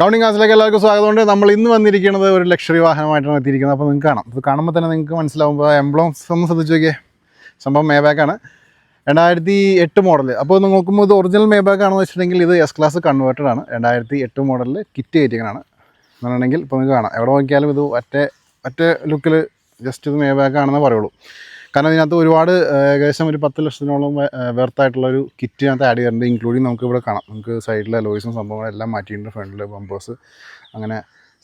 Counting ക്ലാസ്സിലേക്ക് എല്ലാവർക്കും സ്വാഗതമുണ്ട്. നമ്മൾ ഇന്ന് വന്നിരിക്കുന്നത് ഒരു ലക്ഷറി വാഹനമായിട്ടാണ് എത്തിയിരിക്കുന്നത്. അപ്പോൾ നിങ്ങൾക്ക് കാണാം. ഇത് കാണുമ്പോൾ തന്നെ നിങ്ങൾക്ക് മനസ്സിലാവുമ്പോൾ എംബ്ലോംസ് ഒന്ന് ശ്രദ്ധിച്ച് നോക്കിയേ. സംഭവം മേബാക്കാണ് രണ്ടായിരത്തി എട്ട് മോഡൽ അപ്പോൾ നോക്കുമ്പോൾ ഇത് ഒറിജിനൽ മേബാക്ക് ആണെന്ന് വെച്ചിട്ടുണ്ടെങ്കിൽ ഇത് എസ് ക്ലാസ് കൺവേർട്ടഡ് ആണ്. രണ്ടായിരത്തി എട്ട് മോഡലിൽ കിറ്റ് കയറ്റിയാണ് എന്നുണ്ടെങ്കിൽ ഇപ്പോൾ നിങ്ങൾക്ക് കാണാം. എവിടെ നോക്കിയാലും ഇത് ഒറ്റ ഒറ്റ ലുക്കിൽ ജസ്റ്റ് ഇത് മേബാക്ക് ആണെന്ന് പറയുള്ളൂ. കാരണം ഇതിനകത്ത് ഒരുപാട് ഏകദേശം ഒരു പത്ത് ലക്ഷത്തിനോളം വെർത്തായിട്ടുള്ള ഒരു കിറ്റ് ഇതിനകത്ത് ആഡ് ചെയ്തിട്ടുണ്ട്. ഇൻക്ലൂഡിങ് നമുക്ക് ഇവിടെ കാണാം. നമുക്ക് സൈഡിലെ ലോയ്സും സംഭവങ്ങളും എല്ലാം മാറ്റിയിട്ടുണ്ട്. ഫ്രണ്ടിലെ ബമ്പേഴ്സ് അങ്ങനെ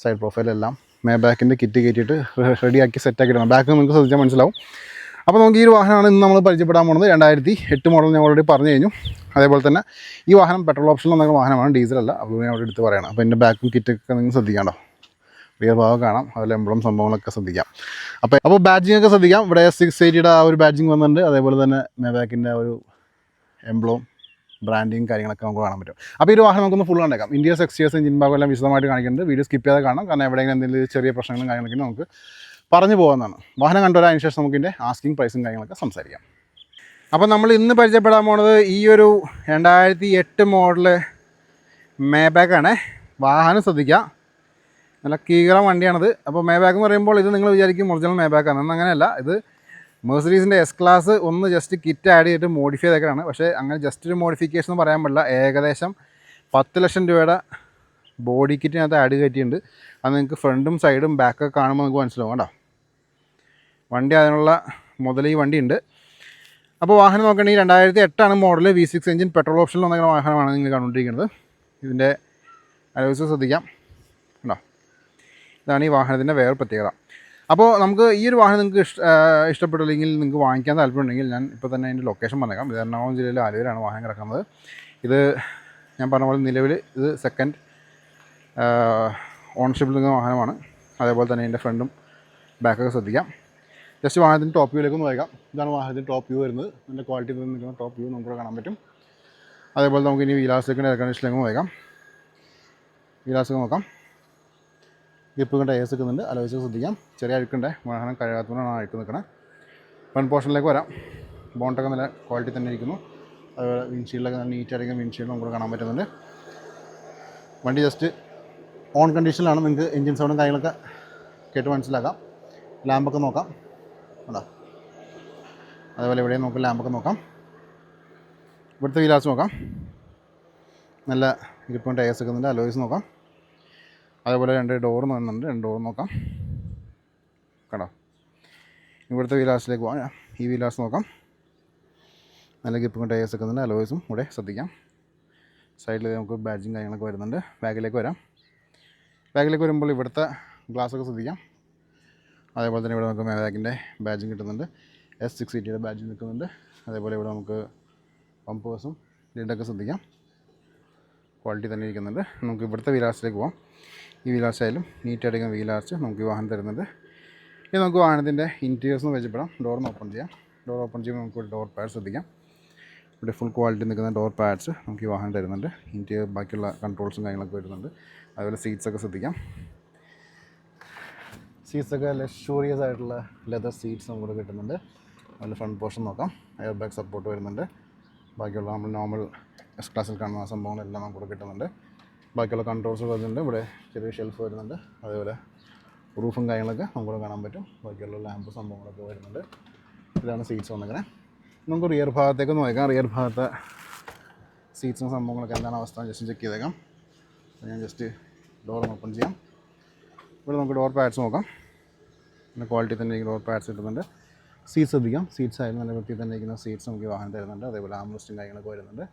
സൈഡ് പ്രൊഫൈലെല്ലാം മേ ബാക്കിന്റെ കിറ്റ് കയറ്റിയിട്ട് റെഡിയാക്കി സെറ്റാക്കിയിടണം ബാക്ക് നിങ്ങൾക്ക് ശ്രദ്ധിച്ചാൽ മനസ്സിലാവും. അപ്പോൾ നമുക്ക് ഈ ഒരു വാഹനമാണ് ഇന്ന് നമ്മൾ പരിചയപ്പെടാൻ പോകുന്നത് രണ്ടായിരത്തി എട്ട് മോഡൽ ഞാൻ ഓൾറെഡി പറഞ്ഞു കഴിഞ്ഞു. അതേപോലെ തന്നെ ഈ വാഹനം പെട്രോൾ ഓപ്ഷനിൽ വന്ന വാഹനമാണ്. ഡീസലല്ല അപ്പോൾ ഞാൻ അവിടെ എടുത്ത് പറയണം. അപ്പോൾ എന്റെ ബാക്കും കിറ്റൊക്കെ നിങ്ങൾ ശ്രദ്ധിക്കാണ്ടോ റിയർ ഭാഗം കാണാം. അതിൽ എംബ്ലം സംഭവങ്ങളൊക്കെ ശ്രദ്ധിക്കാം. അപ്പോൾ അപ്പോൾ ബാഡ്ജിങ് ഒക്കെ ശ്രദ്ധിക്കാം. ഇവിടെ സിക്സ് എയ്റ്റിയുടെ ആ ഒരു ബാഡ്ജിങ് വന്നിട്ടുണ്ട്. അതേപോലെ തന്നെ മേബാക്കിന്റെ ഒരു എംബ്ലോം ബ്രാൻഡിങ് കാര്യങ്ങളൊക്കെ നമുക്ക് കാണാൻ പറ്റും. അപ്പോൾ ഈ ഒരു വാഹനം നമുക്കൊന്ന് ഫുൾ കണ്ടേക്കാം. ഇന്ത്യ സെക്സിയേഴ്സ് എഞ്ചിൻ ഭാഗം എല്ലാം വിശദമായിട്ട് കാണിക്കുന്നുണ്ട്. വീഡിയോ സ്കിപ്പ് ചെയ്താൽ കാണാം. കാരണം എവിടെയെങ്കിലും എന്തെങ്കിലും ചെറിയ പ്രശ്നങ്ങളും കാര്യങ്ങളൊക്കെ നമുക്ക് പറഞ്ഞു പോകുന്നതാണ് വാഹനം കണ്ടുവരാൻ ശേഷം നമുക്ക് ഇതിന്റെ ആസ്കിങ് പ്രൈസും കാര്യങ്ങളൊക്കെ സംസാരിക്കാം. അപ്പോൾ നമ്മൾ ഇന്ന് പരിചയപ്പെടാൻ പോണത് ഈ ഒരു രണ്ടായിരത്തി എട്ട് മോഡൽ മേബാക്കാണ് വാഹനം ശ്രദ്ധിക്കുക നല്ല കീകറ വണ്ടിയാണത്. അപ്പോൾ മേബാക്ക് എന്ന് പറയുമ്പോൾ ഇത് നിങ്ങൾ വിചാരിക്കും ഒറിജിനൽ മേബാക്കാണ് എന്നാൽ അങ്ങനെയല്ല ഇത് മെഴ്സറീസിന്റെ എസ് ക്ലാസ് ഒന്ന് ജസ്റ്റ് കിറ്റ് ആഡ് ചെയ്തിട്ട് മോഡിഫൈ ചെയ്തേക്കാണ് പക്ഷേ അങ്ങനെ ജസ്റ്റ് ഒരു മോഡിഫിക്കേഷൻ എന്ന് പറയാൻ പറ്റില്ല. ഏകദേശം പത്ത് ലക്ഷം രൂപയുടെ ബോഡി കിറ്റിനകത്ത് ആഡ് കയറ്റിയിട്ടുണ്ട്. അത് നിങ്ങൾക്ക് ഫ്രണ്ടും സൈഡും ബാക്കൊക്കെ കാണുമ്പോൾ നിങ്ങൾക്ക് മനസ്സിലാവും കേട്ടോ. വണ്ടി അതിനുള്ള മുതൽ ഈ വണ്ടിയുണ്ട് അപ്പോൾ വാഹനം നോക്കുകയാണെങ്കിൽ രണ്ടായിരത്തി എട്ടാണ് model V six engine petrol ഓപ്ഷനിൽ വന്നിരിക്കുന്ന വാഹനമാണ് നിങ്ങൾ കണ്ടുകൊണ്ടിരിക്കുന്നത്. ഇതിന്റെ അലോസ് ശ്രദ്ധിക്കാം. ഉണ്ടോ ഇതാണ് ഈ വാഹനത്തിന്റെ വേറെ പ്രത്യേകത. അപ്പോൾ നമുക്ക് ഈ ഒരു വാഹനം നിങ്ങൾക്ക് ഇഷ്ട ഇഷ്ടപ്പെട്ടില്ലെങ്കിൽ നിങ്ങൾക്ക് വാങ്ങിക്കാൻ താല്പര്യമുണ്ടെങ്കിൽ ഞാൻ ഇപ്പോൾ തന്നെ അതിന്റെ ലൊക്കേഷൻ പറഞ്ഞേക്കാം. ഇത് എറണാകുളം ജില്ലയിലെ ആലുവയിലാണ് വാഹനം കിടക്കുന്നത്. ഇത് ഞാൻ പറഞ്ഞ പോലെ നിലവിൽ ഇത് സെക്കൻഡ് ഓണർഷിപ്പിൽ നിൽക്കുന്ന വാഹനമാണ്. അതേപോലെ തന്നെ ഇതിന്റെ ഫ്രണ്ടും ബാക്കൊക്കെ ശ്രദ്ധിക്കാം. ജസ്റ്റ് വാഹനത്തിന്റെ ടോപ്പ് വ്യൂയിലേക്ക് ഒന്ന് വായിക്കാം ഇതാണ് വാഹനത്തിന്റെ ടോപ്പ് വ്യൂ വരുന്നത്. നല്ല ക്വാളിറ്റി നിൽക്കുന്ന ടോപ്പ് വ്യൂ നമുക്ക് കാണാൻ പറ്റും. അതേപോലെ നമുക്ക് ഇനി വീലാസിലേക്ക് എയർ കണ്ടീഷനിലേക്ക് വായിക്കാം വീലാസൊക്കെ നോക്കാം. ഗ്രിപ്പ് കണ്ട ഏസ് നിൽക്കുന്നുണ്ട്. അലോയ്സ് ശ്രദ്ധിക്കാം. ചെറിയ അഴുക്കുണ്ട്. വാഹനം കഴുകാത്തതുകൊണ്ടാണ് അഴുക്ക് നിൽക്കണത് ഫ്രണ്ട് പോർഷനിലേക്ക് വരാം. ബോണ്ടൊക്കെ നല്ല ക്വാളിറ്റി തന്നെ ഇരിക്കുന്നു. അതുപോലെ വിൻഷീൽഡൊക്കെ നല്ല നീറ്റായിരിക്കും വിൻഷീൽഡ് നമുക്ക് കാണാൻ പറ്റുന്നുണ്ട്. വണ്ടി ജസ്റ്റ് ഓൺ കണ്ടീഷനിലാണ് നിങ്ങൾക്ക് എൻജിൻ സൗണ്ടും കാര്യങ്ങളൊക്കെ കേട്ട് മനസ്സിലാക്കാം. ലാമ്പൊക്കെ നോക്കാം. ഉണ്ടോ അതേപോലെ ഇവിടെ നമുക്ക് ലാമ്പൊക്കെ നോക്കാം. ഇവിടുത്തെ വീലാസ് നോക്കാം. നല്ല ഇരിപ്പം ടയേഴ്സ് ഒക്കെ നല്ല അലോയ്സ് നോക്കാം. അതേപോലെ രണ്ട് ഡോർ വന്നിട്ടുണ്ട് രണ്ട് ഡോർ നോക്കാം. കണ്ടോ? ഇവിടുത്തെ വിലാസിലേക്ക് പോകാം ഈ വിലാസ് നോക്കാം. നല്ല ഗ്രിപ്പും ടയേഴ്സ് ഒക്കെ ഉണ്ട് അലോയ്സും കൂടെ ശ്രദ്ധിക്കാം. സൈഡിൽ നമുക്ക് ബാഡ്ജും കാര്യങ്ങളൊക്കെ വരുന്നുണ്ട്. ബാഗിലേക്ക് വരാം. ബാഗിലേക്ക് വരുമ്പോൾ ഇവിടുത്തെ ഗ്ലാസ്സൊക്കെ ശ്രദ്ധിക്കാം. അതേപോലെ തന്നെ ഇവിടെ നമുക്ക് ബാഗിന്റെ ബാഡ്ജും കിട്ടുന്നുണ്ട്. എസ് സിക്സ് സിറ്റിയുടെ ബാഡ്ജിങ് നിൽക്കുന്നുണ്ട്. അതേപോലെ ഇവിടെ നമുക്ക് പമ്പേഴ്സും ലിഡൊക്കെ ശ്രദ്ധിക്കാം. ക്വാളിറ്റി തന്നെ ഇരിക്കുന്നുണ്ട്. നമുക്ക് ഇവിടുത്തെ വിലാസിലേക്ക് പോകാം ഈ വീലാർച്ചായാലും നീറ്റ് അടിക്കുന്ന വീലാർച്ച് നമുക്ക് ഈ വാഹനം തരുന്നുണ്ട് ഇനി നമുക്ക് വാഹനത്തിന്റെ ഇന്റീരിയേഴ്സ് ഒന്ന് വെച്ചപ്പെടാം ഡോറിന് ഓപ്പൺ ചെയ്യാം. ഡോർ ഓപ്പൺ ചെയ്യുമ്പോൾ നമുക്ക് ഡോർ പാഡ് ശ്രദ്ധിക്കാം. ഇവിടെ ഫുൾ ക്വാളിറ്റി നിൽക്കുന്ന ഡോർ പാഡ്സ് നമുക്ക് ഈ വാഹനം തരുന്നുണ്ട്. ഇന്റീരിയർ ബാക്കിയുള്ള കൺട്രോൾസും കാര്യങ്ങളൊക്കെ വരുന്നുണ്ട്. അതുപോലെ സീറ്റ്സൊക്കെ ശ്രദ്ധിക്കാം. സീറ്റ്സൊക്കെ ലക്ഷൂറിയസ് ആയിട്ടുള്ള ലെതർ സീറ്റ്സ് നമുക്ക് കിട്ടുന്നുണ്ട്. അതുപോലെ ഫ്രണ്ട് പോർഷൻ നോക്കാം. എയർ ബാഗ് സപ്പോർട്ട് വരുന്നുണ്ട്. ബാക്കിയുള്ള നമ്മൾ നോർമൽ എക്സ് ക്ലാസ്സിൽ കാണുന്ന സംഭവങ്ങളെല്ലാം നമുക്ക് കിട്ടുന്നുണ്ട്. ബാക്കിയുള്ള കൺട്രോൾസ് വരുന്നുണ്ട് ഇവിടെ ചെറിയ ഷെൽഫ് വരുന്നുണ്ട്. അതേപോലെ റൂഫും കാര്യങ്ങളൊക്കെ നമുക്കിവിടെ കാണാൻ പറ്റും. ബാക്കിയുള്ള ലാമ്പ് സംഭവങ്ങളൊക്കെ വരുന്നുണ്ട്. ഇതാണ് സീറ്റ്സ് വന്നിങ്ങനെ നമുക്ക് റിയർ ഭാഗത്തേക്ക് ഒന്ന് നോക്കാം. റിയർ ഭാഗത്തെ സീറ്റ്സും സംഭവങ്ങളൊക്കെ എന്താണ് അവസ്ഥ ജസ്റ്റ് ചെക്ക് ചെയ്തേക്കാം. ഞാൻ ജസ്റ്റ് ഡോർ ഓപ്പൺ ചെയ്യാം. ഇവിടെ നമുക്ക് ഡോർ പാഡ്സ് നോക്കാം. പിന്നെ ക്വാളിറ്റി തന്നെ ഡോർ പാഡ്സ് കിട്ടുന്നുണ്ട്. സീറ്റ്സ് ശ്രദ്ധിക്കാം. സീറ്റ്സ് ആയാലും നല്ല വൃത്തി തന്നെ ഇരിക്കുന്ന സീറ്റ്സ് നമുക്ക് വാഹനം തരുന്നുണ്ട്. അതേപോലെ ആംബുലൻസും കാര്യങ്ങളൊക്കെ വരുന്നുണ്ട്.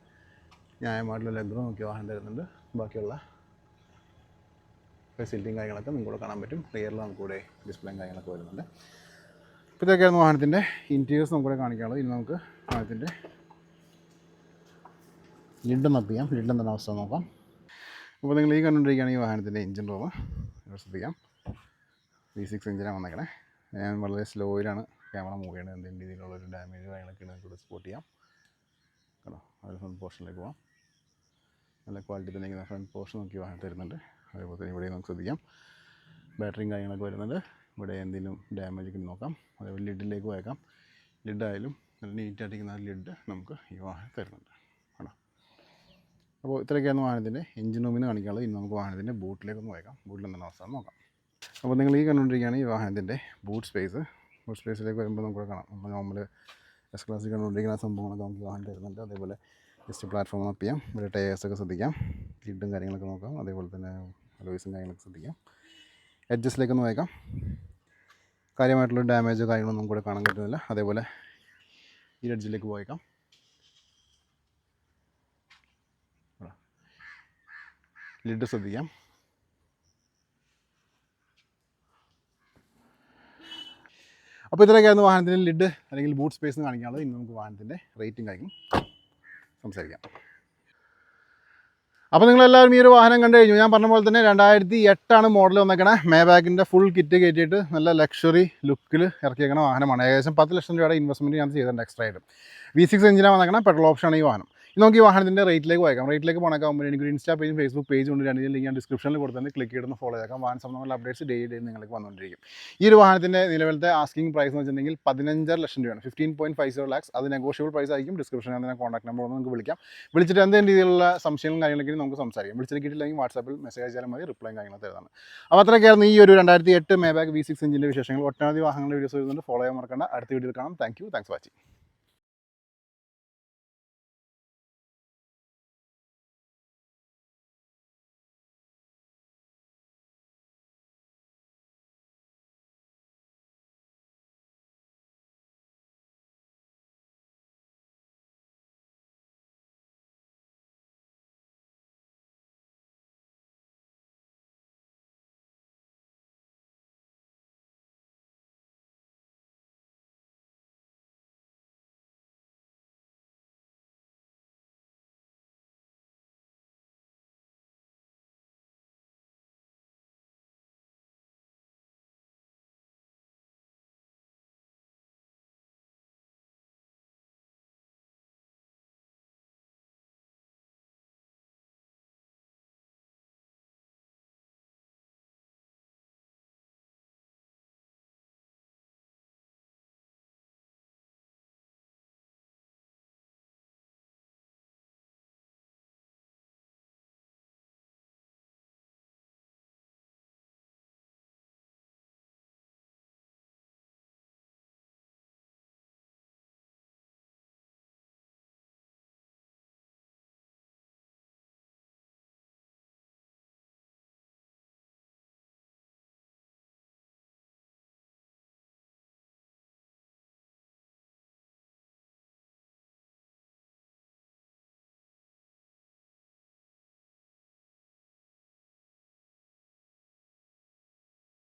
ന്യായമായിട്ടുള്ള ലെഗ് നമുക്ക് വാഹനം തരുന്നുണ്ട്. ബാക്കിയുള്ള ഫെസിലിറ്റിയും കാര്യങ്ങളൊക്കെ നിങ്ങൾക്ക് കാണാൻ പറ്റും. റിയറിൽ നമുക്കിവിടെ ഡിസ്പ്ലേയും കാര്യങ്ങളൊക്കെ വരുന്നുണ്ട്. അപ്പോൾ ഇതൊക്കെയായിരുന്നു വാഹനത്തിന്റെ ഇന്റീരിയേഴ്സ് നമുക്കിവിടെ കാണിക്കാനുള്ളത്. ഇനി നമുക്ക് വാഹനത്തിന്റെ ലിഡ് ഒന്ന് ചെയ്യാം. ലിഡ് എന്താണ് അവസ്ഥ നോക്കാം. അപ്പോൾ നിങ്ങൾ ഈ കണ്ടുകൊണ്ടിരിക്കുകയാണ് ഈ വാഹനത്തിന്റെ എഞ്ചിൻ റൂം ശ്രദ്ധിക്കാം വി സിക്സ് എഞ്ചിനാണ് വന്നേക്കണേ. ഞാൻ വളരെ സ്ലോയിലാണ് ക്യാമറ മൂവ് ചെയ്യണത്. എന്തെങ്കിലും രീതിയിലുള്ളൊരു ഡാമേജ് കാര്യങ്ങളൊക്കെ കൂടെ സ്പോട്ട് ചെയ്യാം. കേട്ടോ. ഫ്രണ്ട് പോർഷനിലേക്ക് പോകാം നല്ല ക്വാളിറ്റി തന്നെ ഇങ്ങനെ ഫ്രണ്ട് പോർഷൻ നോക്കി തരുന്നുണ്ട്. അതേപോലെ തന്നെ ഇവിടെ നമുക്ക് ശ്രദ്ധിക്കാം. ബാറ്ററിയും കാര്യങ്ങളൊക്കെ വരുന്നുണ്ട്. ഇവിടെ എന്തെങ്കിലും ഡാമേജ് ഒക്കെ നോക്കാം. അതേപോലെ ലിഡിലേക്ക് പോയേക്കാം. ലിഡായാലും നല്ല നീറ്റായിട്ടിരിക്കുന്ന ലിഡ് നമുക്ക് ഈ വാഹനം തരുന്നുണ്ട്. ആണോ? അപ്പോൾ ഇത്രയൊക്കെയാണ് വാഹനത്തിന്റെ എഞ്ചിൻ റൂമിൽ നിന്ന് കാണിക്കാനുള്ളത്. ഇനി നമുക്ക് വാഹനത്തിന്റെ ബൂട്ടിലേക്ക് ഒന്ന് പോയേക്കാം. ബൂട്ടിൽ എന്താണ് അവസ്ഥ നോക്കാം. അപ്പോൾ നിങ്ങൾ ഈ കണ്ടുകൊണ്ടിരിക്കുകയാണ് ഈ വാഹനത്തിന്റെ ബൂട്ട് സ്പേസ് ബൂട്ട് സ്പേസിലേക്ക് വരുമ്പോൾ നമുക്ക് കാണാം. നമ്മൾ നോർമൽ എസ് ക്ലാസ്സിൽ കണ്ടുകൊണ്ടിരിക്കുന്ന സംഭവങ്ങളൊക്കെ നമുക്ക് വാഹനം തരുന്നുണ്ട്. അതേപോലെ ജസ്റ്റ് പ്ലാറ്റ്ഫോം അപ്പ് ചെയ്യാം. ഇവിടെ ടയേഴ്സൊക്കെ ശ്രദ്ധിക്കാം. ഗ്രിഡും കാര്യങ്ങളൊക്കെ നോക്കാം. അതേപോലെ തന്നെ അലോയ്സും കാര്യങ്ങളൊക്കെ ശ്രദ്ധിക്കാം. എഡ്ജസ്റ്റിലേക്ക് ഒന്ന് പോയേക്കാം. കാര്യമായിട്ടുള്ള ഡാമേജോ കാര്യങ്ങളൊന്നും കൂടെ കാണാൻ പറ്റുന്നില്ല. അതേപോലെ ഈ എഡ്ജിലേക്ക് പോയേക്കാം. ലിഡ് ശ്രദ്ധിക്കാം. അപ്പോൾ ഇത്രയൊക്കെയായിരുന്നു വാഹനത്തിന്റെ ലിഡ് അല്ലെങ്കിൽ ബൂട്ട് സ്പേസ് കാണിക്കാനുള്ളത്. ഇനി നമുക്ക് വാഹനത്തിന്റെ റേറ്റും കാര്യം സംസാരിക്കാം. അപ്പോൾ നിങ്ങളെല്ലാവരും ഈ ഒരു വാഹനം കണ്ടു കഴിഞ്ഞു. ഞാൻ പറഞ്ഞ പോലെ തന്നെ രണ്ടായിരത്തി എട്ടാണ് മോഡൽ വന്നേക്കണേ. മേബാക്കിന്റെ ഫുൾ കിറ്റ് കയറ്റിയിട്ട് നല്ല ലക്ഷറി ലുക്കിൽ ഇറക്കിയേക്കണ വാഹനമാണ്. ഏകദേശം പത്ത് ലക്ഷം രൂപയുടെ ഇൻവെസ്റ്റ്മെന്റ് ഞാൻ ചെയ്തിട്ടുണ്ട് എക്സ്ട്രാ ആയിട്ട്. വി സിക്സ് എഞ്ചിനാണ് വന്നേക്കണേ. പെട്രോൾ ഓപ്ഷനാണ് ഈ വാഹനം. നമുക്ക് ഈ വാഹനത്തിന്റെ റേറ്റിലേക്ക് പോയേക്കാം. റേറ്റിലേക്ക് പോകണേക്കാകുമ്പോൾ എനിക്ക് ഇൻസ്റ്റാ പേജും ഫേസ്ബുക്ക് പേജും ഉണ്ട്. രണ്ടിന്റെ ലിങ്ക് ഞാൻ ഡിസ്ക്രിപ്ഷനിൽ കൊടുത്തത് ക്ലിക്ക് ചെയ്തൊന്ന് ഫോളോ ചെയ്തേക്കാം. വാഹന സംബന്ധമുള്ള അപ്ഡേറ്റ്സ് ഡേ ഡേ നിങ്ങൾക്ക് വന്നുകൊണ്ടിരിക്കും ഈ ഒരു വാഹനത്തിന്റെ നിലവിലത്തെ ആസ്കിംഗ് പ്രൈസ് എന്ന് വെച്ചിട്ടുണ്ടെങ്കിൽ പതിനഞ്ചര ലക്ഷം രൂപയാണ്. Fifteen point five zero lakhs അത് നെഗോഷ്യബിൾ പ്രൈസ് ആയിരിക്കും. ഡിസ്ക്രിപ്ഷനിൽ തന്നെ കോൺടാക്ട് നമ്പർ ഒന്ന് നിങ്ങൾക്ക് വിളിക്കാം. വിളിച്ചിട്ട് എന്തെങ്കിലും രീതിയിലുള്ള സംശയങ്ങളും കാര്യങ്ങളൊക്കെ നമുക്ക് സംസാരിക്കാം. വിളിച്ചിട്ട് കിട്ടില്ലെങ്കിൽ വാട്സാപ്പിൽ മെസ്സേജ് അയച്ചാലും മതി. റിപ്ലൈ കാര്യങ്ങളും തരുന്നതാണ്. അപ്പോൾ അത്രയൊക്കെയായിരുന്നു ഈ ഒരു രണ്ടായിരത്തി എട്ട് മേബാക്ക് വി സിക്സ് എഞ്ചിന്റെ വിശേഷങ്ങൾ. ഒട്ടനവധി വാഹനങ്ങളുടെ വീഡിയോസ് വരുന്നുണ്ട്. ഫോളോ ചെയ്യാൻ മറക്കണ്ട. അടുത്ത വീഡിയോയിൽ കാണാം. Thank you thanks watching